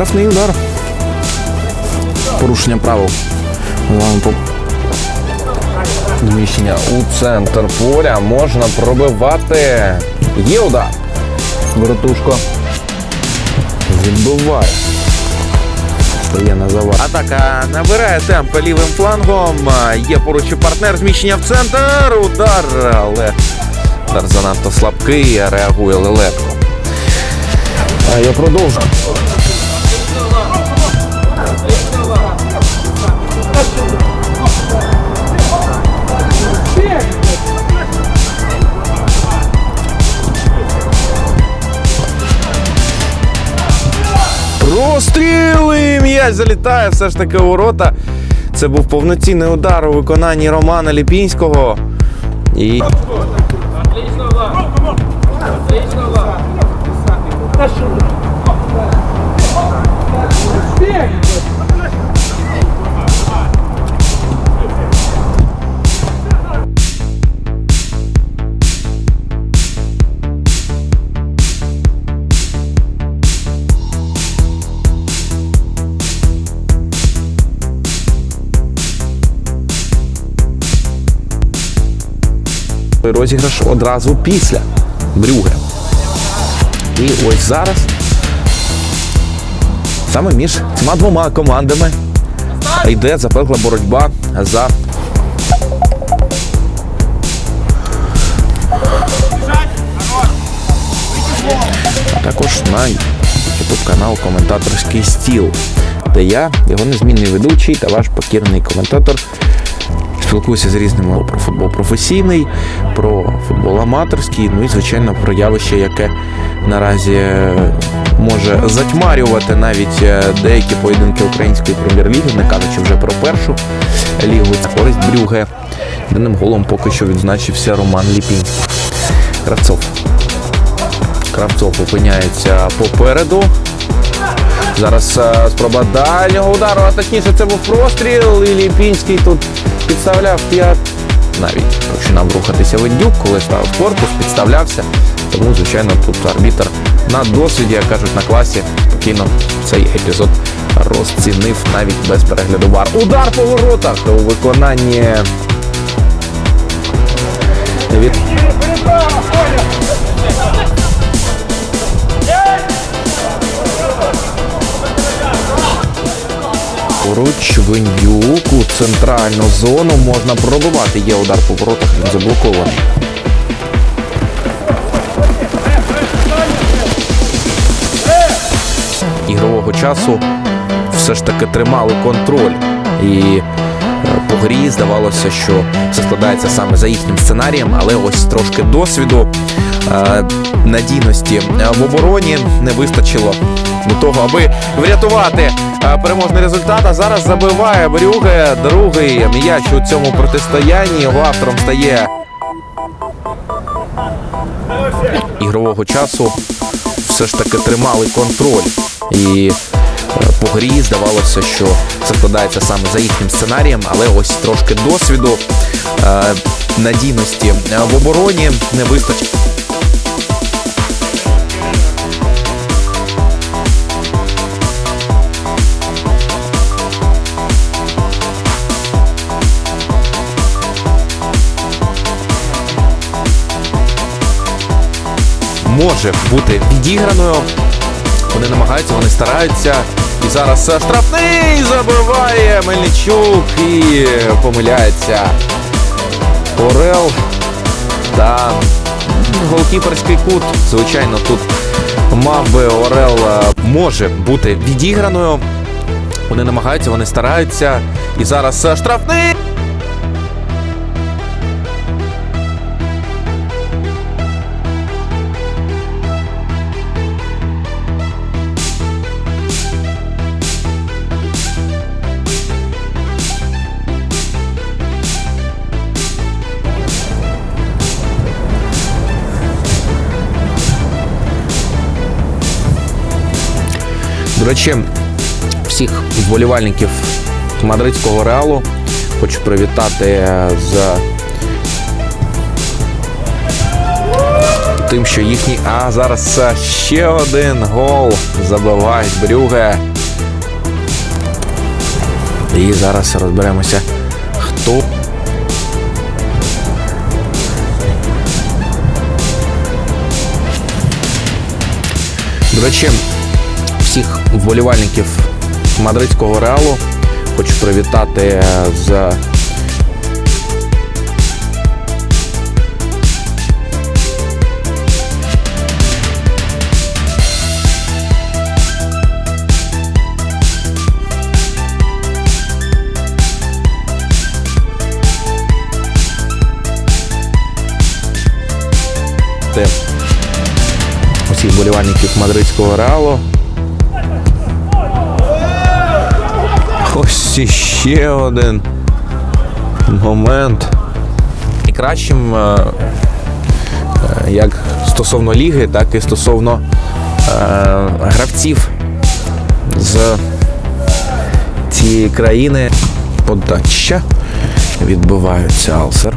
Штрафний удар. Порушення правил. Зміщення у центр поля. Можна пробивати. Є удар. Воротушко. Відбиває. Стає на завар. Атака набирає темп лівим флангом. Є поруч і партнер зміщення в центр. Удар, але удар занадто слабкий. Реагує Лелетко. А я продовжу. Простріли! М'яч залітає все ж таки у ворота. Це був повноцінний удар у виконанні Романа Ліпінського. І розіграш одразу після Брюге. І ось зараз саме між цими двома командами йде запекла боротьба за також на YouTube канал Коментаторський стіл, де я, його незмінний ведучий та ваш покірний коментатор. Спілкуюся з різними про футбол професійний, про футбол аматорський, ну і звичайно про явище, яке наразі е, може затьмарювати навіть е, деякі поєдинки української прем'єр-ліги, не кажучи вже про першу лігу. Це користь Брюге. Даним голом поки що відзначився Роман Ліпінський. Кравцов. Кравцов опиняється попереду. Зараз е, спроба дальнього удару, а точніше це був простріл. І Ліпінський тут підставляв п'ят. Навіть починав рухатися Вендюк, коли став корпус, підставлявся. Тому, звичайно, тут арбітр на досвіді, як кажуть, на класі спокійно цей епізод розцінив навіть без перегляду бар. Удар по воротах у виконанні від Поруч Вендюк у центральну зону можна пробивати. Є удар по воротах, він заблокований. Ігрового часу все ж таки тримали контроль. І е, по грі здавалося, що все складається саме за їхнім сценарієм, але ось трошки досвіду, надійності в обороні не вистачило до того, аби врятувати переможний результат. А зараз забиває Брюге другий м'яч у цьому протистоянні. Його автором стає ігрового часу. Все ж таки тримали контроль. І е, по грі здавалося, що все складається саме за їхнім сценарієм, але ось трошки досвіду, е, надійності е, в обороні не вистачить. Може бути відіграною. Вони намагаються, вони стараються. І зараз е, штрафний забиває Мельничук і помиляється Орел та голкіперський кут. Звичайно, тут мав би Орел е, може бути відіграною. Вони намагаються, вони стараються. І зараз е, штрафний. До речі, всіх вболівальників мадридського реалу хочу привітати з тим, що їхній. А зараз ще один гол забивають Брюге. І зараз розберемося, хто. До речі, всіх вболівальників мадридського реалу хочу привітати з те усіх вболівальників мадридського реалу. Ось іще один момент. І кращим е, е, як стосовно ліги, так і стосовно е, гравців з цієї країни. Подача. Відбиваються Алсер.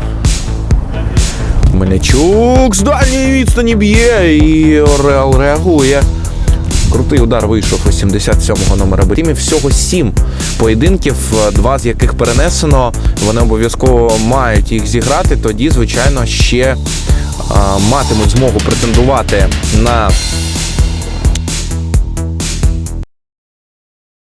Мелячук з дальньої відстані б'є і Орел реагує. Крутий удар вийшов у 77-го номера Берімі. Всього сім поєдинків, два з яких перенесено. Вони обов'язково мають їх зіграти. Тоді, звичайно, ще а, матимуть змогу претендувати на